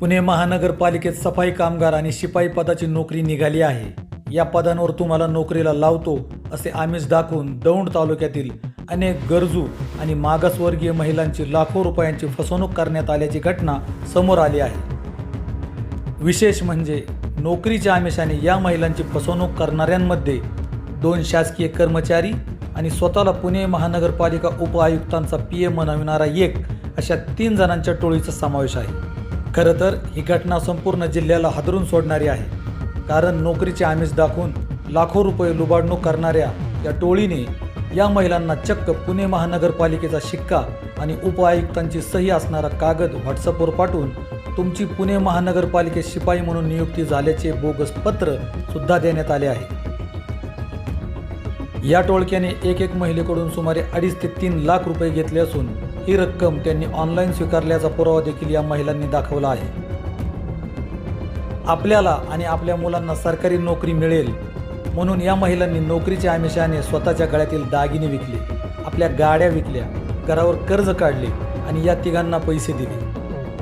पुणे महानगरपालिकेत सफाई कामगार आणि शिपाई पदाची नोकरी निघाली आहे. या पदांवर तुम्हाला नोकरीला लावतो असे आमिष दाखवून दौंड तालुक्यातील अनेक गरजू आणि मागासवर्गीय महिलांची लाखो रुपयांची फसवणूक करण्यात आल्याची घटना समोर आली आहे. विशेष म्हणजे नोकरीच्या आमिषाने या महिलांची फसवणूक करणाऱ्यांमध्ये दोन शासकीय कर्मचारी आणि स्वतःला पुणे महानगरपालिका उपआयुक्तांचा पी एम म्हणविणारा एक अशा तीन जणांच्या टोळीचा समावेश आहे. खरं तर ही घटना संपूर्ण जिल्ह्याला हादरून सोडणारी आहे. कारण नोकरीचे आमिष दाखवून लाखो रुपये लुबाडणूक करणाऱ्या या टोळीने या महिलांना चक्क पुणे महानगरपालिकेचा शिक्का आणि उपआयुक्तांची सही असणारा कागद व्हॉट्सअपवर पाठवून तुमची पुणे महानगरपालिकेत शिपाई म्हणून नियुक्ती झाल्याचे बोगस पत्र सुद्धा देण्यात आले आहे. या टोळक्याने एक एक महिलेकडून सुमारे अडीच ते तीन लाख रुपये घेतले असून ही रक्कम त्यांनी ऑनलाईन स्वीकारल्याचा पुरावा देखील या महिलांनी दाखवला आहे. आपल्याला आणि आपल्या मुलांना सरकारी नोकरी मिळेल म्हणून या महिलांनी नोकरीच्या आमिषाने स्वतःच्या गळ्यातील दागिने विकले आपल्या गाड्या विकल्या घरावर कर्ज काढले आणि या तिघांना पैसे दिले.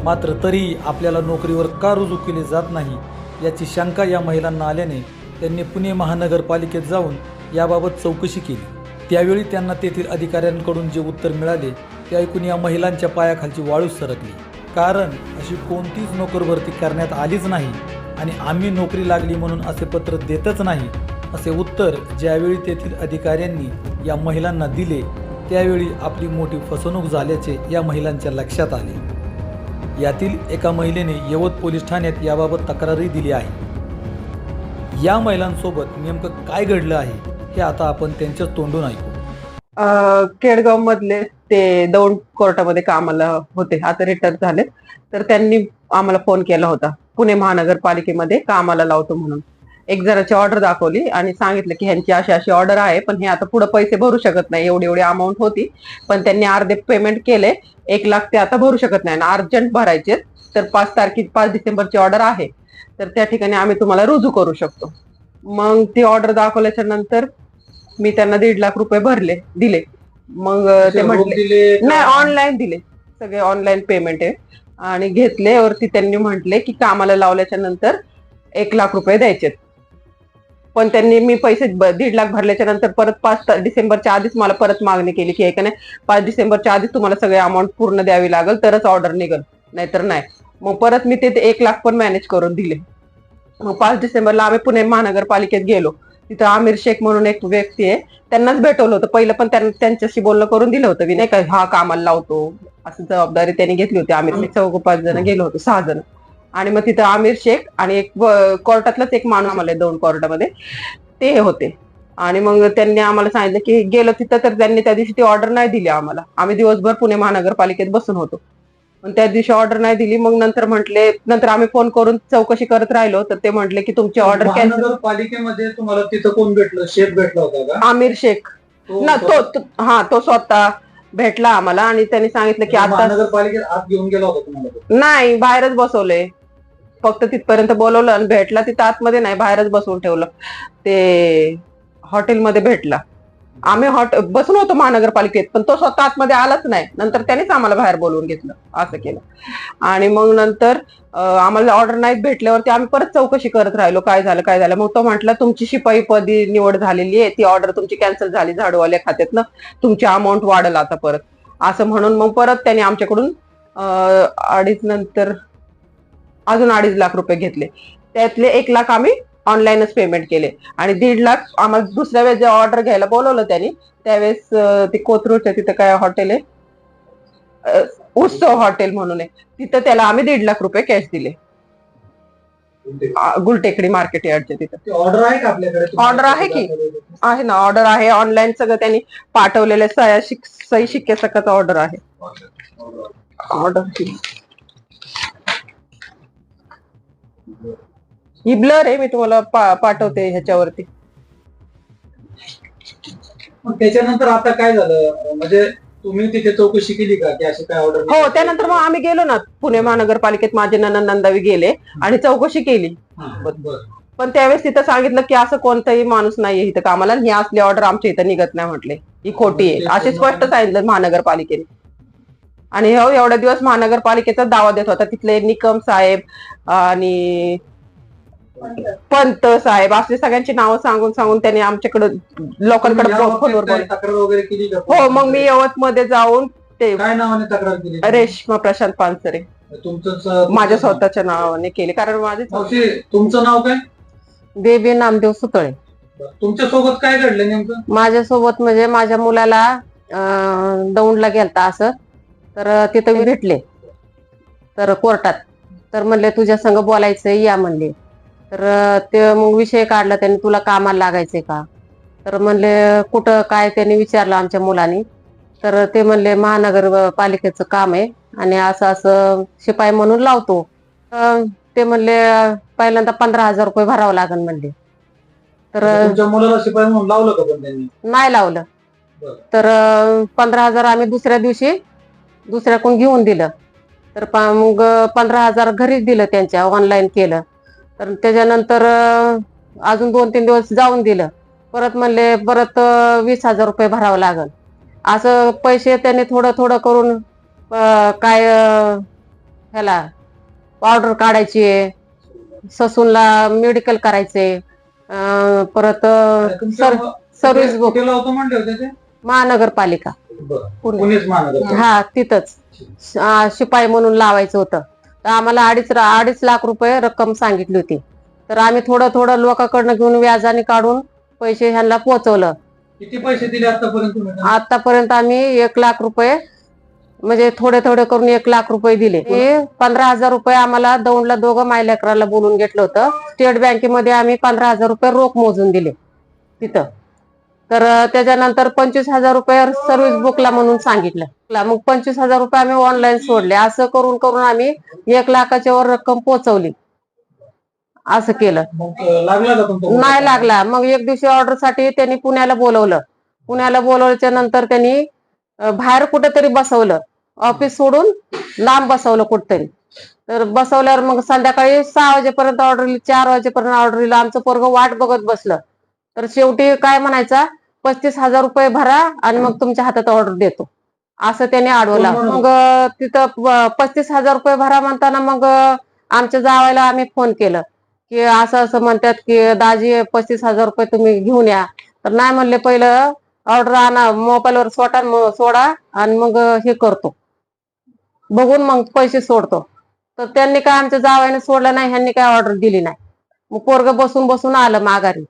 मात्र तरीही आपल्याला नोकरीवर का रुजू केले जात नाही याची शंका या महिलांना आल्याने त्यांनी पुणे महानगरपालिकेत जाऊन याबाबत चौकशी केली. त्यावेळी त्यांना तेथील अधिकाऱ्यांकडून जे उत्तर मिळाले ते ऐकून या महिलांच्या पायाखालची वाळूच सरकली. कारण अशी कोणतीच नोकर भरती करण्यात आलीच नाही आणि आम्ही नोकरी लागली म्हणून असे पत्र देतच नाही असे उत्तर ज्यावेळी तेथील अधिकाऱ्यांनी या महिलांना दिले त्यावेळी आपली मोठी फसवणूक झाल्याचे या महिलांच्या लक्षात आले. यातील एका महिलेने यवत पोलीस ठाण्यात याबाबत तक्रारही दिली आहे. या महिलांसोबत नेमकं काय घडलं आहे हे आता आपण त्यांच्या तोंडून ऐकू. केडगाव मधले ते दौंड कोर्टामध्ये कामाला होते. आता रिटायर झाले तर त्यांनी आम्हाला फोन केला होता. पुणे महानगरपालिकेमध्ये कामाला लावतो म्हणून. एक जणाची ऑर्डर दाखवली आणि सांगितलं की ह्यांची अशी अशी ऑर्डर आहे पण हे आता पुढे पैसे भरू शकत नाही. एवढी एवढी अमाऊंट होती. पण त्यांनी अर्धे पेमेंट केले. एक लाख ते आता भरू शकत नाही. आणि अर्जंट भरायचे तर पाच तारखे पाच डिसेंबरची ऑर्डर आहे. तर त्या ठिकाणी आम्ही तुम्हाला रुजू करू शकतो. मग ती ऑर्डर दाखवल्याच्या नंतर मी त्यांना दीड लाख रुपये भरले दिले. मग ते म्हटले नाही ऑनलाईन दिले. सगळे ऑनलाईन पेमेंट आहे. आणि घेतले वरती त्यांनी म्हटले की कामाला लावल्याच्या नंतर एक लाख रुपये द्यायचे पण त्यांनी मी पैसे दीड लाख भरल्याच्या नंतर परत पाच डिसेंबरच्या आधीच मला परत मागणी केली की एका नाही पाच डिसेंबरच्या आधीच तुम्हाला सगळे अमाऊंट पूर्ण द्यावी लागेल तरच ऑर्डर निघल. नाहीतर नाही. मग परत मी ते ते एक लाख पण मॅनेज करून दिले. मग पाच डिसेंबरला आम्ही पुणे महानगरपालिकेत गेलो. तिथं आमिर शेख म्हणून एक व्यक्ती आहे. त्यांनाच भेटवलं होतं. पहिलं पण त्यां- त्यांच्याशी बोलणं करून दिलं होतं. नाही का हा कामाला लावतो. असं जबाबदारी त्यांनी घेतली होती. आमिर शेख चौघ पाच जण गेलो होतो. सहा जण. आणि मग तिथं आमिर शेख आणि एक कोर्टातलाच एक माणूस आम्हाला दोन कोर्टामध्ये. ते होते. आणि मग त्यांनी आम्हाला सांगितलं की गेलो तिथं तर त्यांनी त्या दिवशी ती ऑर्डर नाही दिली आम्हाला. आम्ही दिवसभर पुणे महानगरपालिकेत बसून होतो. पण त्या दिवशी ऑर्डर नाही दिली. मग नंतर म्हटले नंतर आम्ही फोन करून चौकशी करत राहिलो. तर ते म्हटले की तुमची ऑर्डर कॅन्सल महानगरपालिकेमध्ये तुम्हाला तिथं कोण भेटलं? शेफ भेटला होता का? आमिर शेख. तो ना तो तो- हा तो स्वतः भेटला आम्हाला आणि त्यांनी सांगितलं की आता महानगरपालिकेत आत घेऊन गेला होता तुम्हाला तो. नाही बाहेरच बसवलंय फक्त तिथपर्यंत बोलवलं आणि भेटला तिथं आतमध्ये नाही बाहेरच बसवून ठेवलं. ते हॉटेलमध्ये भेटला. आम्ही हॉट बसून होतो महानगरपालिकेत पण तो स्वतः आतमध्ये आलाच नाही. नंतर त्यानेच आम्हाला बाहेर बोलवून घेतलं असं केलं. आणि मग नंतर आम्हाला ऑर्डर नाही भेटल्यावरती आम्ही परत चौकशी करत राहिलो काय झालं काय झालं. मग तो म्हटला तुमची शिपाई पदी निवड झालेली आहे ती ऑर्डर तुमची कॅन्सल झाली झाडूवाल्या खात्यातनं तुमची अमाऊंट वाढला आता परत. असं म्हणून मग परत त्याने आमच्याकडून अडीच नंतर अजून अडीच लाख रुपये घेतले. त्यातले एक लाख आम्ही ऑनलाईनच पेमेंट केले. आणि दीड लाख आम्हाला दुसऱ्या वेळेस जेव्हा ऑर्डर घ्यायला बोलवलं त्यांनी त्यावेळेस ते कोथरूडच्या तिथं काय हॉटेल आहे? उत्सव हॉटेल म्हणून आहे. तिथं त्याला आम्ही दीड लाख रुपये कॅश दिले. गुलटेकडी. मार्केट यार्डच्या तिथं. ऑर्डर आहे का आपल्याकडे Order आहे की? आहे ना ऑर्डर आहे. ऑनलाईन सगळं त्यांनी पाठवलेले सही शिक्के सकत ऑर्डर आहे. ऑर्डर ही ब्लर आहे मी तुम्हाला पा- पाठवते ह्याच्यावरती. मग त्याच्यानंतर आता काय झालं? म्हणजे तुम्ही तिथे चौकशी केली का की अशी काय ऑर्डर हो त्यानंतर मग आम्ही गेलो ना पुणे महानगरपालिकेत माझे ननंद नंदावी गेले आणि चौकशी केली. पण त्यावेळेस तिथं सांगितलं की असं कोणताही माणूस नाहीये इथं कामाला आणि ही असली ऑर्डर आमच्या इथं निघत नाही म्हटले. ही खोटी आहे. असे स्पष्ट सांगितलं महानगरपालिकेने. आणि हो एवढ्या दिवस महानगरपालिकेचा दावा देत होता. तिथले निकम साहेब आणि पंत साहेब असे सगळ्यांची नावं सांगून सांगून त्यांनी आमच्याकडे लोकांकडे फोनवर बाबतीत काही बोलले. तक्रार वगैरे केली का? हो मग मी यवत मध्ये जाऊन ते काय नावाने तक्रार केली रेश्मा प्रशांत पानसरे. तुमचं माझ्या स्वतःच्या नावाने केले कारण माझे मावशी तुमचं नाव काय? देवी नामदेव सुतळे. तुमच्यासोबत काय घडलं नेमकं? माझ्यासोबत म्हणजे माझ्या मुलाला अं, दौंडला गेलता असं. तर तिथं मी भेटले. तर कोर्टात. तर म्हणले तुझ्या संग बोलायचं या म्हणले. तर ते मग विषय काढला त्यांनी तुला कामाला लागायचंय का? तर म्हणले कुठं काय? त्यांनी विचारलं आमच्या मुलांनी. तर ते म्हणले महानगरपालिकेचं काम आहे आणि असं असं शिपाई म्हणून लावतो. ते म्हणले पहिल्यांदा पंधरा हजार रुपये भरावं लागेल म्हणले. तर तुमच्या मुलाला शिपाई म्हणून लावलं का पण त्यांनी? नाही लावलं. तर पंधरा हजार आम्ही दुसऱ्या दिवशी दुसऱ्याकडून घेऊन दिलं. तर मग पंधरा हजार घरीच दिलं त्यांच्या ऑनलाईन केलं. तर त्याच्यानंतर अजून दोन तीन दिवस जाऊन दिलं. परत म्हणले परत वीस हजार रुपये भरावं लागल. असं पैसे त्यांनी थोडं थोडं करून काय ह्याला ऑर्डर काढायची आहे. ससूनला मेडिकल करायचे परत सर सर्व्हिस बुक. महानगरपालिका. हा तिथंच. शिपाई म्हणून लावायचं होतं. तर आम्हाला अडीच अडीच लाख रुपये रक्कम सांगितली होती. तर आम्ही थोडं थोडं लोकांकडनं घेऊन व्याजाने काढून पैसे ह्यांना पोहोचवलं. किती पैसे दिले आतापर्यंत? आतापर्यंत आम्ही एक लाख रुपये म्हणजे थोडे थोडे करून एक लाख रुपये दिले. हे पंधरा हजार रुपये आम्हाला दौंडला दोघं मायलेकराला बोलून घेतलं होतं. स्टेट बँकेमध्ये आम्ही पंधरा हजार रुपये रोख मोजून दिले तिथं. तर त्याच्यानंतर पंचवीस हजार रुपये सर्व्हिस बुकला म्हणून सांगितलं. मग पंचवीस हजार रुपये आम्ही ऑनलाईन सोडले. असं करून करून आम्ही एक लाखाच्या वर रक्कम पोहोचवली. असं केलं? नाही लागला. मग एक दिवशी ऑर्डरसाठी त्यांनी पुण्याला बोलवलं. पुण्याला बोलवल्याच्या नंतर त्यांनी बाहेर कुठेतरी बसवलं. ऑफिस सोडून लांब बसवलं कुठेतरी. तर बसवल्यावर मग संध्याकाळी सहा वाजेपर्यंत ऑर्डर चार वाजेपर्यंत ऑर्डर आमचं पोरग वाट बघत बसलं. तर शेवटी काय म्हणायचा? पस्तीस हजार रुपये भरा आणि मग तुमच्या हातात ऑर्डर देतो. असं त्याने अडवलं. कोण म्हणत? मग अं, तिथं पस्तीस हजार रुपये भरा म्हणताना मग आमच्या जावायला आम्ही फोन केलं. की असं असं म्हणतात की दाजी पस्तीस हजार रुपये तुम्ही घेऊन या. तर नाही म्हणले पहिलं ऑर्डर आणा मोबाईलवर सोटा म- सोडा आणि मग हे करतो. बघून मग पैसे सोडतो. तर त्यांनी काय आमच्या जावायने सोडलं नाही ह्यांनी काय ऑर्डर दिली नाही. मग पोरग बसून बसून आलं माघारी.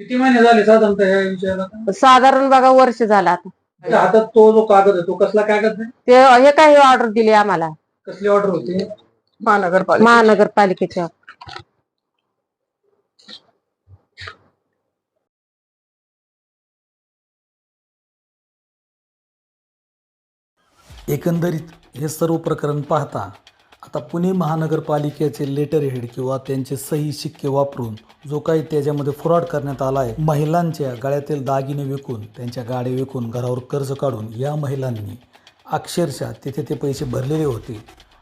किती महिने झाले साधारणतः या विषयाला? साधारण बघा वर्ष झालं आता. त्या हातात तो जो कागद आहे तो कसला कागद आहे? ते हे काय ऑर्डर दिली आम्हाला? कसली ऑर्डर होती? महानगरपालिका महानगरपालिकेच्या एकंदरीत हे सर्व प्रकरण पाहता आता पुणे महानगरपालिकेचे लेटर हेड किंवा त्यांचे सही शिक्के वापरून जो काही त्याच्यामध्ये फ्रॉड करण्यात आला आहे महिलांच्या गळ्यातील दागिने विकून त्यांच्या गाड्या विकून घरावर कर्ज काढून या महिलांनी अक्षरशः तिथे ते पैसे भरलेले होते.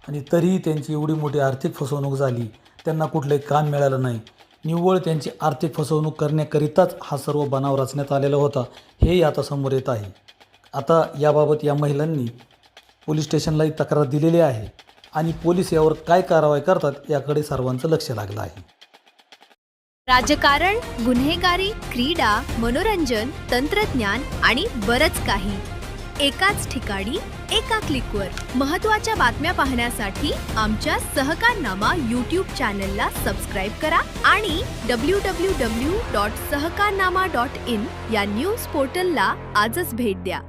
आणि तरीही त्यांची एवढी मोठी आर्थिक फसवणूक झाली त्यांना कुठलंही काम मिळालं नाही. निव्वळ त्यांची आर्थिक फसवणूक करण्याकरिताच हा सर्व बनाव रचण्यात आलेला होता हेही आता समोर येत आहे. आता याबाबत या महिलांनी पोलीस स्टेशनलाही तक्रार दिलेली आहे. आणि पोलीस यावर काय कारवाई करतात याकडे सर्वांचं लक्ष लागलं आहे. राजकारण गुन्हेगारी क्रीडा मनोरंजन तंत्रज्ञान आणि बरच काही. एकाच ठिकाणी एका क्लिकवर. महत्त्वाच्या बातम्या पाहण्यासाठी आमच्या सहकारनामा यूट्यूब चॅनलला सबस्क्राईब करा आणि W W W dot Sahakarnama dot in या न्यूज पोर्टलला आजच भेट द्या.